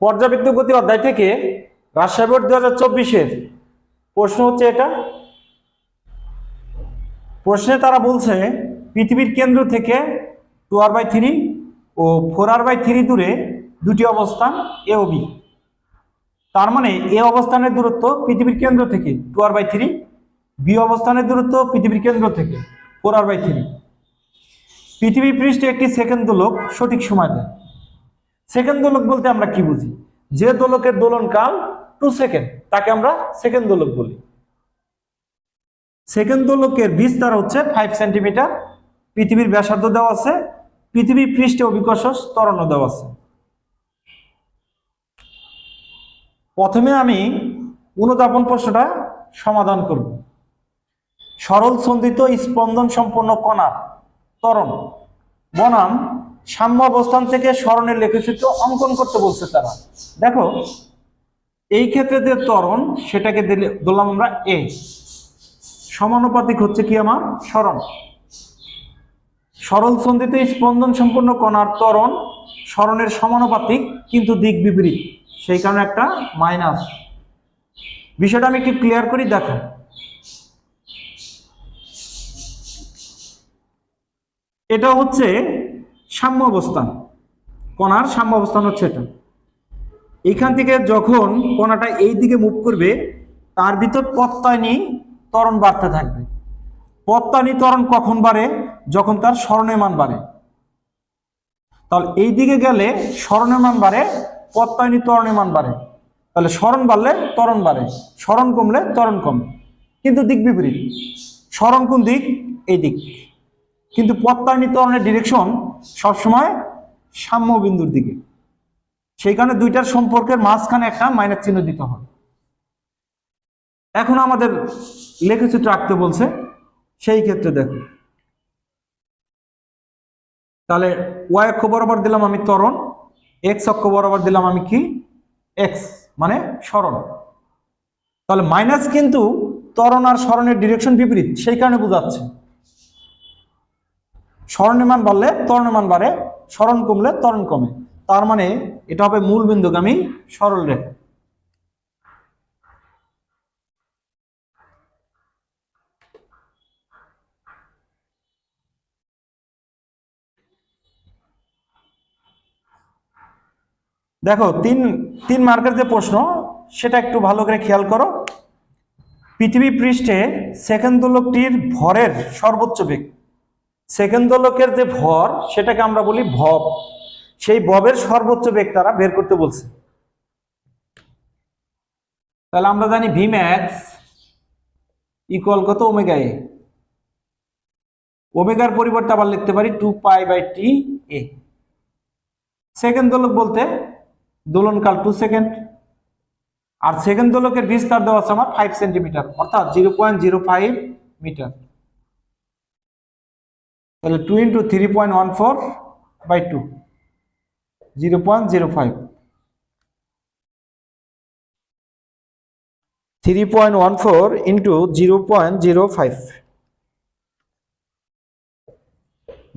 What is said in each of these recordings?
পর্যাবৃত্ত গতি অধ্যায় থেকে রাজশাহী বোর্ড দু হাজার চব্বিশের প্রশ্ন হচ্ছে এটা। প্রশ্নে তারা বলছে, পৃথিবীর কেন্দ্র থেকে টু আর বাই থ্রি ও ফোর আর বাই থ্রি দূরে দুটি অবস্থান, এ ও বি। তার মানে এ অবস্থানের দূরত্ব পৃথিবীর কেন্দ্র থেকে two R by three, B অবস্থানের দূরত্ব পৃথিবীর কেন্দ্র থেকে ফোর আর বাই থ্রি। পৃথিবী পৃষ্ঠে একটি সেকেন্ড দোলক সঠিক সময় দেয়। সেকেন্ড দোলক বলতে আমরা কি বুঝি? যে দোলকের দোলনকাল টু সেকেন্ড তাকে আমরা সেকেন্ড দোলক বলি। সেকেন্ড দোলকের বিস্তার হচ্ছে ফাইভ সেন্টিমিটার পৃথিবীর ব্যাসার্ধ দেওয়া আছে, পৃথিবী পৃষ্ঠে অভিকর্ষ ত্বরণ দেওয়া আছে। প্রথমে আমি অনুধাবন প্রশ্নটা সমাধান করব। সরল সন্ধিত স্পন্দন সম্পন্ন কণার ত্বরণ, বনাম সাম্য অবস্থান থেকে স্মরণের লেখচিত্র অঙ্কন করতে বলছে তারা। দেখো, এই ক্ষেত্রে যে ত্বরণ, সেটাকে দিলে ধরলাম আমরা এ। সমানুপাতিক হচ্ছে কি আমার? স্মরণ সরল সন্ধিতে স্পন্দন সম্পূর্ণ কণার ত্বরণ স্মরণের সমানুপাতিক, কিন্তু দিক বিপরীত। সেই কারণে একটা মাইনাস। বিষয়টা আমি একটু ক্লিয়ার করি, দেখো। এটা হচ্ছে সাম্য অবস্থান কণার সাম্য অবস্থান হচ্ছে এটা। এখান থেকে যখন কণাটা এই দিকে মুভ করবে, তার ভিতর প্রত্যয়নী ত্বরণ বাড়তে থাকবে। প্রত্যয়নী ত্বরণ কখন বাড়ে? যখন তার স্মরণের মান বাড়ে। তাহলে এই দিকে গেলে স্মরণের মান বাড়ে প্রত্যয়নী ত্বরণের মান বাড়ে। তাহলে স্মরণ বাড়লে ত্বরণ বাড়ে স্মরণ কমলে ত্বরণ কমে। কিন্তু দিক বিপরীত স্মরণ কোন দিক? এই দিক। কিন্তু প্রত্যয়নী ত্বরণের ডিরেকশন সবসময় সাম্য বিন্দুর দিকে। সেই কারণে দুইটার সম্পর্কের মাঝখানে একটা মাইনাস চিহ্ন দিতে হবে। এখন আমাদের লেখচিত্র আঁকতে বলছে, সেই ক্ষেত্রে দেখো। তাহলে ওয়াই অক্ষ বরাবর দিলাম আমি ত্বরণ এক্স অক্ষ বরাবর দিলাম আমি কি? এক্স মানে স্মরণ। তাহলে মাইনাস কিন্তু ত্বরণ আর স্মরণের ডিরেকশন বিপরীত, সেই কারণে বোঝাচ্ছে। স্মরণের মান বাড়লে ত্বরণের মান বাড়ে স্মরণ কমলে তরণ কমে। তার মানে এটা হবে মূল বিন্দুগামী সরল রেখা। দেখো, তিন তিন মার্কের যে প্রশ্ন, সেটা একটু ভালো করে খেয়াল করো। পৃথিবী পৃষ্ঠে সেকেন্ড দোলকটির ভরের সর্বোচ্চ বেগ। সেকেন্ড দোলকের যে ভর, সেটাকে আমরা বলি ভব। সেই ভবের সর্বোচ্চ বেগ তারা বের করতে বলছে। তাহলে আমরা জানি ভি ম্যাক্স ইকুয়াল কত? ওমেগা এ ওমেগার পরিবর্তে আবার লিখতে পারি two pi by T A second দোলক বলতে দোলনকাল টু সেকেন্ড আর সেকেন্ড দোলকের বিস্তার দেওয়া আছে আমার ফাইভ সেন্টিমিটার অর্থাৎ zero point zero five metre তাহলে two into three point one four by two zero point zero five three point one four into zero point zero five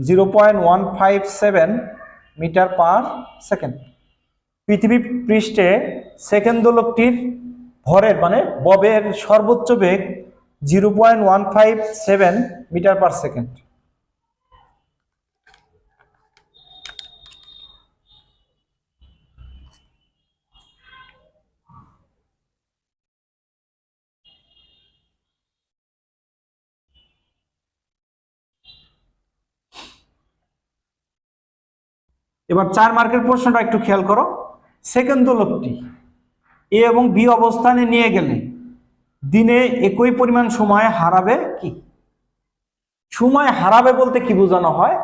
zero point one five seven metre per second পৃথিবী পৃষ্ঠে second দোলকটির ভরের মানে ববের সর্বোচ্চ বেগ zero point one five seven metre per second এবার চার মার্কের প্রশ্নটা একটু খেয়াল করো। সেকেন্ড দোলকটি, এ এবং বি অবস্থানে নিয়ে গেলে দিনে একই পরিমাণ সময় হারাবে কি? সময় হারাবে বলতে কি বোঝানো হয়?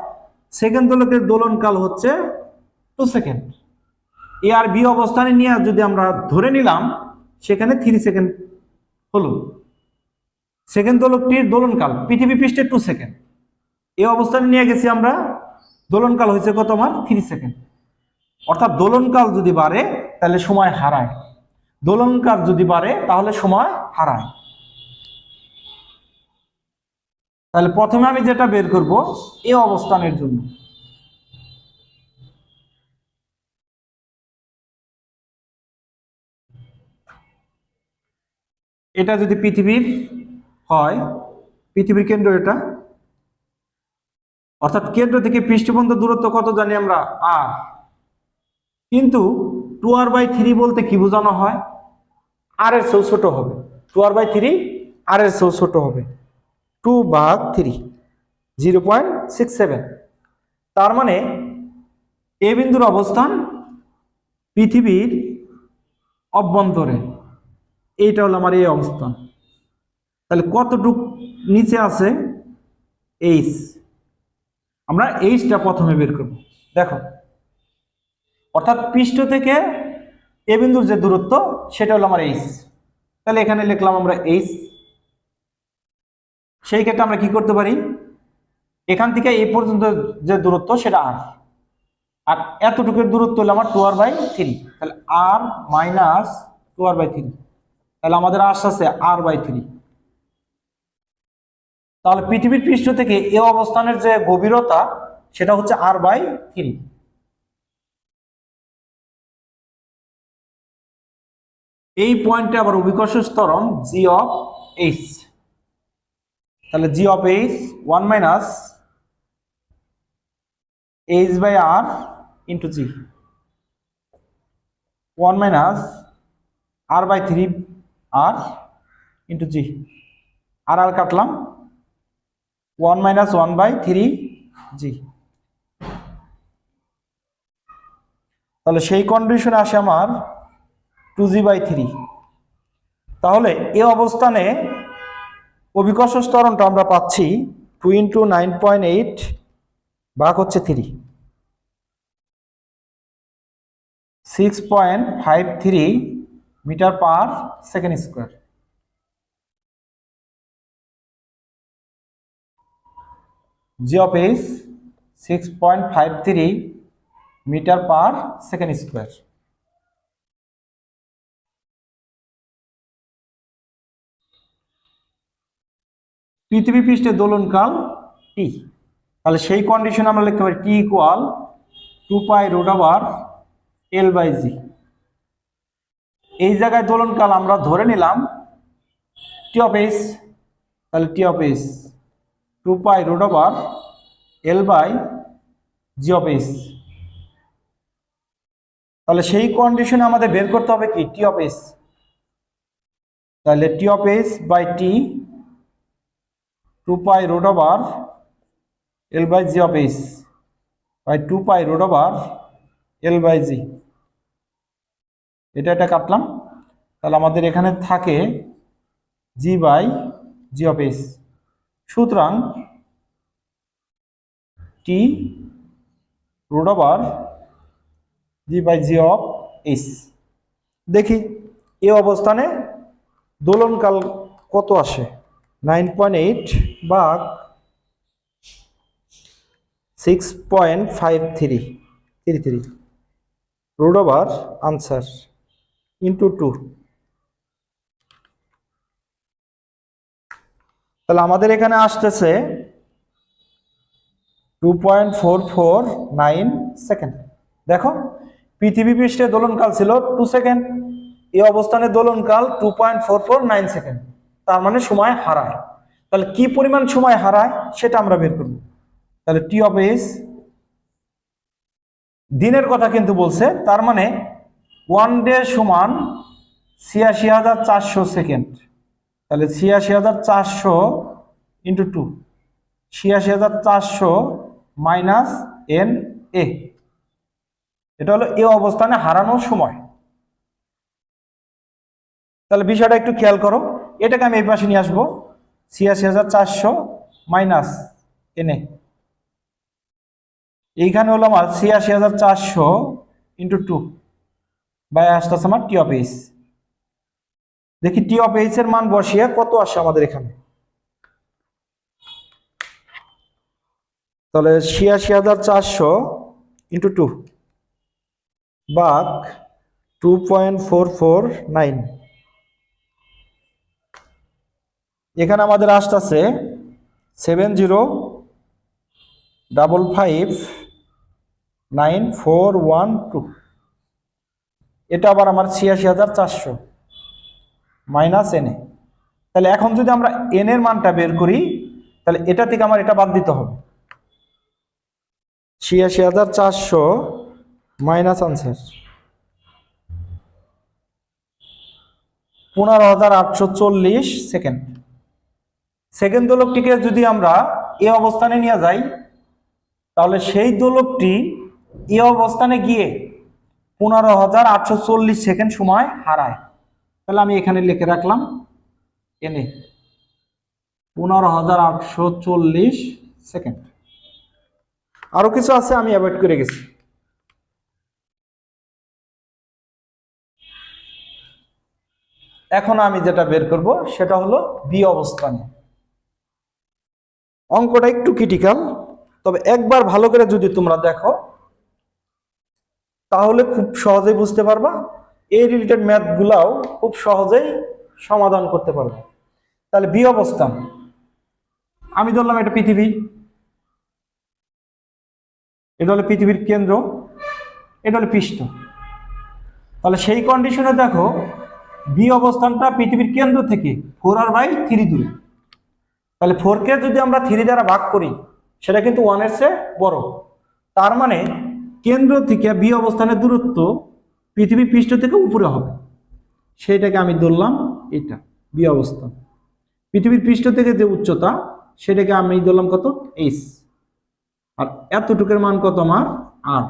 সেকেন্ড দোলকের দোলনকাল হচ্ছে টু সেকেন্ড। এ আর বি অবস্থানে নিয়ে যদি আমরা ধরে নিলাম, সেখানে থ্রি সেকেন্ড হলো। সেকেন্ড দোলকটির দোলনকাল পৃথিবী পৃষ্ঠে টু সেকেন্ড। এ অবস্থানে নিয়ে গেছি আমরা দোলনকাল হয়েছে কত মান থ্রি সেকেন্ড। অর্থাৎ দোলনকাল যদি বাড়ে, তাহলে সময় হারায়। দোলনকাল যদি বাড়ে, তাহলে সময় হারায়। তাহলে প্রথমে আমি যেটা বের করব, এ অবস্থানের জন্য। এটা যদি পৃথিবীর হয়, পৃথিবীর কেন্দ্র এটা। অর্থাৎ কেন্দ্র থেকে পৃষ্ঠ পর্যন্ত দূরত্ব কত জানি আমরা আর। কিন্তু টু আর বাই থ্রি বলতে কি বোঝানো হয়? আর এর চেয়েও ছোট হবে। Two R by three R এর চেয়েও ছোট হবে। টু ভাগ three zero point six seven তার মানে এ বিন্দুর অবস্থান পৃথিবীর অভ্যন্তরে। এইটা হলো আমার এই অবস্থান। তাহলে কতটুক নিচে আছে? এইচ আমরা এইচটা প্রথমে বের করব। দেখো, অর্থাৎ পৃষ্ঠ থেকে এ বিন্দুর যে দূরত্ব, সেটা হলো আমার এইচ। তাহলে এখানে লিখলাম আমরা এইচ। সেই ক্ষেত্রে আমরা কি করতে পারি? এখান থেকে এই পর্যন্ত যে দূরত্ব, সেটা আর আর এতটুকুর দূরত্ব হলো আমার টু আর বাই থ্রি তাহলে R minus two R by three তাহলে আমাদের আশ আছে আর বাই থ্রি তাহলে পৃথিবীর পৃষ্ঠ থেকে এ অবস্থানের যে গভীরতা, সেটা হচ্ছে আর বাই থ্রি এই পয়েন্টে আবার অভিকর্ষ স্তরণ জি অফ এইচ তাহলে G of H one minus H by R into G one minus R by three R into G R R কাটলাম one minus one by three G. তাহলে সেই কন্ডিশনে আসে আমার টু জি বাই থ্রি তাহলে এ অবস্থানে অভিকর্ষ স্তরণটা আমরা পাচ্ছি two into nine point eight ভাগ হচ্ছে three six point five three metre per second square G of H six point five three metre per second square পৃথিবী পৃষ্ঠে দোলনকাল টি তাহলে সেই কন্ডিশন আমরা লিখতে পারি T equal two pi root over L by G এই জায়গায় দোলনকাল আমরা ধরে নিলাম টি অফ এস তাহলে T of S two pi root over L by G of S তাহলে সেই কন্ডিশনে আমাদের বের করতে হবে কি? টি অফ এস তাহলে T of S by T two pi root over L by G of S by two pi root over L by G. এটা এটা কাটলাম। তাহলে আমাদের এখানে থাকে G by G of H. সুতরাং T root over G by G of H দেখি A অবস্থানে দোলনকাল কত আসে? নাইন পয়েন্ট এইট ভাগ six point five three three three root over answer into two তাহলে আমাদের এখানে আসতেছে two point four four nine second দেখো, পৃথিবী পৃষ্ঠে দোলনকাল ছিল টু সেকেন্ড এই অবস্থানে দোলনকাল two point four four nine second তার মানে সময় হারায়। তাহলে কি পরিমাণ সময় হারায় সেটা আমরা বের করব। তাহলে টি অফ এস দিনের কথা কিন্তু বলছে, তার মানে ওয়ান ডে সমান ছিয়াশি হাজার চারশো সেকেন্ড তাহলে ছিয়াশি হাজার চারশো ইন্টু টু ছিয়াশি হাজার চারশো মাইনাস এন এ এটা হলো এ অবস্থানে হারানোর সময়। তাহলে বিষয়টা একটু খেয়াল করো। এটাকে আমি এই পাশে নিয়ে আসব। ছিয়াশি হাজার চারশো মাইনাস এনে এইখানে হলো আমার ছিয়াশি হাজার চারশো ইন্টু টু বাই আসতেছে আমার টি অফ এইচ দেখি টি অফ এইচ এর মান বসিয়ে কত আসে আমাদের এখানে? তাহলে ছিয়াশি হাজার চারশো ইন্টু টু বাক two point four four nine এখানে আমাদের আসতেছে seven zero double five nine four one two এটা আবার আমার ছিয়াশি হাজার চারশো। মাইনাস এনে তাহলে এখন যদি আমরা এন এর মানটা বের করি, তাহলে এটা থেকে আমার এটা বাদ দিতে হবে। ছিয়াশি হাজার চারশো মাইনাস আনসার পনেরো হাজার আটশো চল্লিশ সেকেন্ড সেকেন্ড দোলকটিকে যদি আমরা এ অবস্থানে নিয়ে যাই, তাহলে সেই দোলকটি এ অবস্থানে গিয়ে পনেরো হাজার আটশো চল্লিশ সেকেন্ড সময় হারায়। তাহলে আমি এখানে লিখে রাখলাম, এনে পনেরো হাজার আটশো চল্লিশ সেকেন্ড। আরও কিছু আছে, আমি অ্যাভয়েড করে গেছি। এখন আমি যেটা বের করব, সেটা হলো বি অবস্থানে। অঙ্কটা একটু ক্রিটিক্যাল তবে একবার ভালো করে যদি তোমরা দেখো, তাহলে খুব সহজেই বুঝতে পারবা। এই রিলেটেড ম্যাথগুলাও খুব সহজেই সমাধান করতে পারবে। তাহলে বি অবস্থান আমি ধরলাম এটা পৃথিবী। এটা হলো পৃথিবীর কেন্দ্র। এটা হলো পৃষ্ঠ। তাহলে সেই কন্ডিশনে দেখো, বি অবস্থানটা পৃথিবীর কেন্দ্র থেকে ফোর আর বাই থ্রি দূরে। তাহলে ফোরকে যদি আমরা থ্রি দ্বারা ভাগ করি, সেটা কিন্তু ওয়ানের চেয়ে বড়। তার মানে কেন্দ্র থেকে বি অবস্থানের দূরত্ব পৃথিবী পৃষ্ঠ থেকে উপরে হবে। সেইটাকে আমি ধরলাম এটা, বি অবস্থান পৃথিবীর পৃষ্ঠ থেকে যে উচ্চতা, সেটাকে আমি ধরলাম কত? এইচ আর এতটুকের মান কত আমার? আর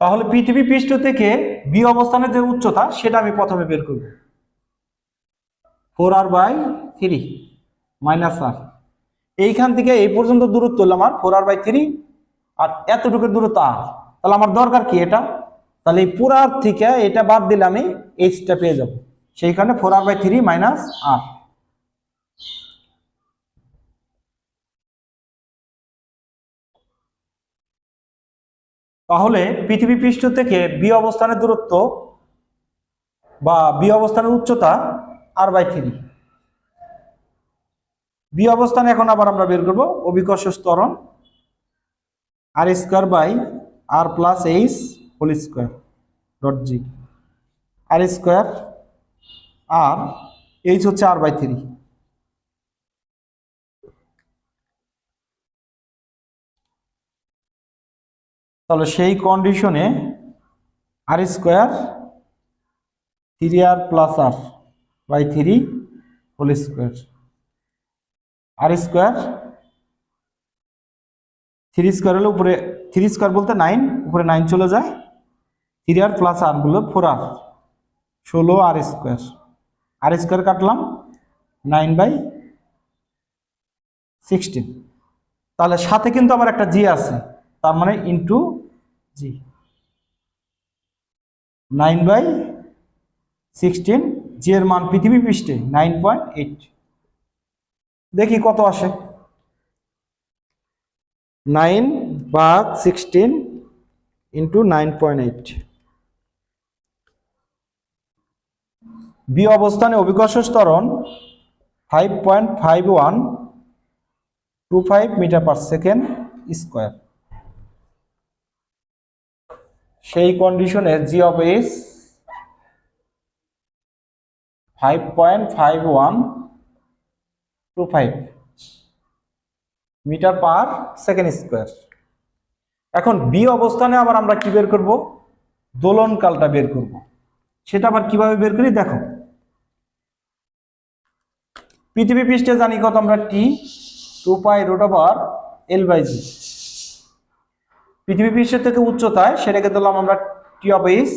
তাহলে পৃথিবী পৃষ্ঠ থেকে বি অবস্থানের যে উচ্চতা, সেটা আমি প্রথমে বের করব। Four R by three minus R এইখান থেকে এই পর্যন্ত দূরত্ব হলো আমার ফোর আর বাই থ্রি আর এতটুকুর দূরত্ব আর তাহলে আমার দরকার কি এটা? তাহলে এই পুরার থেকে এটা বাদ দিলে আমি এইচটা পেয়ে যাব। সেইখানে four R by three minus R তাহলে পৃথিবী পৃষ্ঠ থেকে বি অবস্থানের দূরত্ব বা বি অবস্থানের উচ্চতা আর বাই থ্রি বি অবস্থানে এখন আবার আমরা বের করব অভিকর্ষ স্তরণ R square by R plus H whole square, dot G. R square, R H হচ্ছে আর বাই থ্রি। তাহলে সেই কন্ডিশনে R square three R plus R by three whole square R square three square হলে উপরে three square বলতে nine উপরে nine চলে যায়। থ্রি আর প্লাস আর বলল ফোর আর ষোলো আর স্কোয়ার আর স্কোয়ার কাটলাম নাইন বাই সিক্সটিন তাহলে সাথে কিন্তু আবার একটা জি আছে, তার মানে into G nine by sixteen G এর মান পৃথিবী পৃষ্ঠে নাইন পয়েন্ট এইট দেখি কত আসে। নাইন বা sixteen into nine point eight B অবস্থানে অভিকর্ষ স্তরণ five point five one two five metre per second square সেই কন্ডিশনে g of S five point five one two five metre per second square এখন B অবস্থানে আবার আমরা কি বের করব? দোলনকালটা বের করব। সেটা আবার কীভাবে বের করি? দেখো। পৃথিবী পৃষ্ঠে জানি কত আমরা T two pi root over L by G পৃথিবী পৃষ্ঠের থেকে উচ্চতায় সেটাকে দিলাম আমরা T of H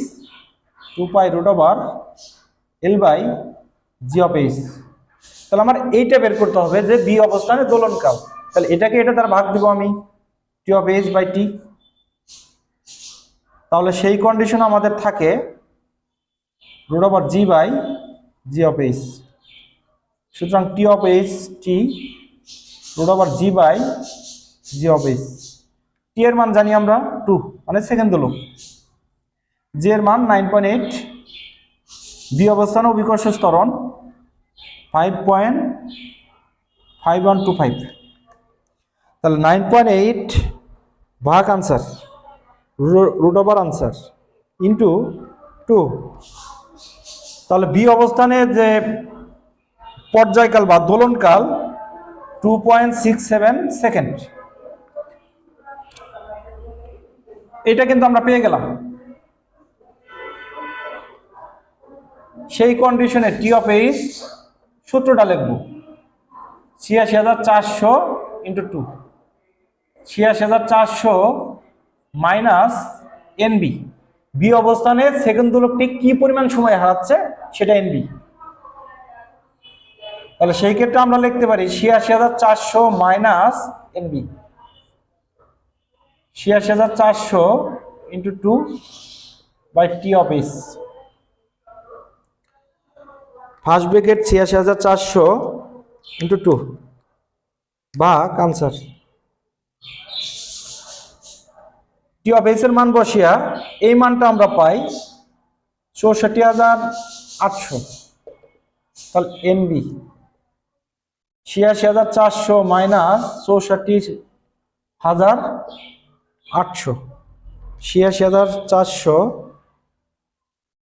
two pi root over L by G of H তাহলে আমার এইটা বের করতে হবে যে বি অবস্থানে দোলনকাল তাহলে এটাকে এটা তার ভাগ দিব আমি T of H by T তাহলে সেই কন্ডিশন আমাদের থাকে root over G by G of H সুতরাং T of H T root over G by G of H T এর মান জানি আমরা টু মানে সেকেন্ড দোলক জি এর মান নাইন পয়েন্ট এইট বি অবস্থান ও বিকর্ষ স্তরণ five point five one two five তাহলে নাইন পয়েন্ট এইট ভাগ answer root over answer into two তাহলে বি অবস্থানে যে পর্যায়কাল বা দোলনকাল two point six seven second এটা কিন্তু আমরা পেয়ে গেলাম। সেই কন্ডিশনে টি অফ এইচ সূত্রটা লিখব। ছিয়াশি হাজার চারশো ইন্টু টু ছিয়াশি হাজার চারশো মাইনাস এনবি বি অবস্থানে সেকেন্ড দোলকটি কি পরিমাণ সময় হারাচ্ছে সেটা এনবি তাহলে সেই ক্ষেত্রে আমরা লিখতে পারি ছিয়াশি হাজার চারশো মাইনাস এনবি ছিয়াশি হাজার চারশো into two by T of S first bracket ছিয়াশি হাজার চারশো ইন্টু টু বা কানসার টি অফ এস এর মান বসিয়া এই মানটা আমরা পাই চৌষট্টি হাজার আটশো। তাহলে এনবি ছিয়াশি হাজার চারশো মাইনাস চৌষট্টি হাজার আটশো। ছিয়াশি হাজার চারশো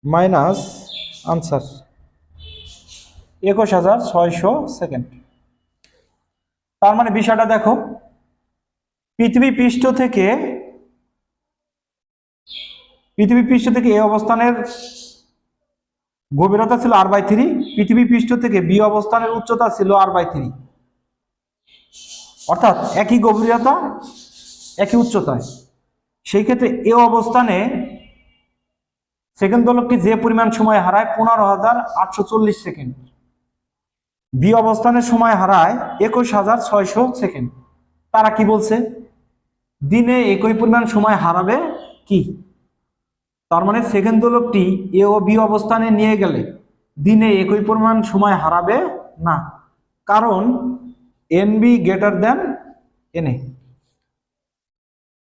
মাইনাস আনসার, একুশ হাজার ছয়শো সেকেন্ড। তার মানে বিষয়টা দেখো, পৃথিবী পৃষ্ঠ থেকে, পৃথিবী পৃষ্ঠ থেকে এই অবস্থানের গভীরতা ছিল আর বাই থ্রি পৃথিবী পৃষ্ঠ থেকে বি অবস্থানের উচ্চতা ছিল আর বাই থ্রি অর্থাৎ একই গভীরতা, একই উচ্চতায়। সেই ক্ষেত্রে এ অবস্থানে সেকেন্ড দলকটি যে পরিমাণ সময় হারায় পনেরো হাজার আটশো চল্লিশ সেকেন্ড। বি অবস্থানের সময় হারায় একুশ হাজার ছয়শো সেকেন্ড। তারা কি বলছে? দিনে একই পরিমাণ সময় হারাবে কি? তার মানে সেকেন্ড দোলকটি এ ও বি অবস্থানে নিয়ে গেলে। দিনে একই পরিমাণ সময় হারাবে না। কারণ N B greater than N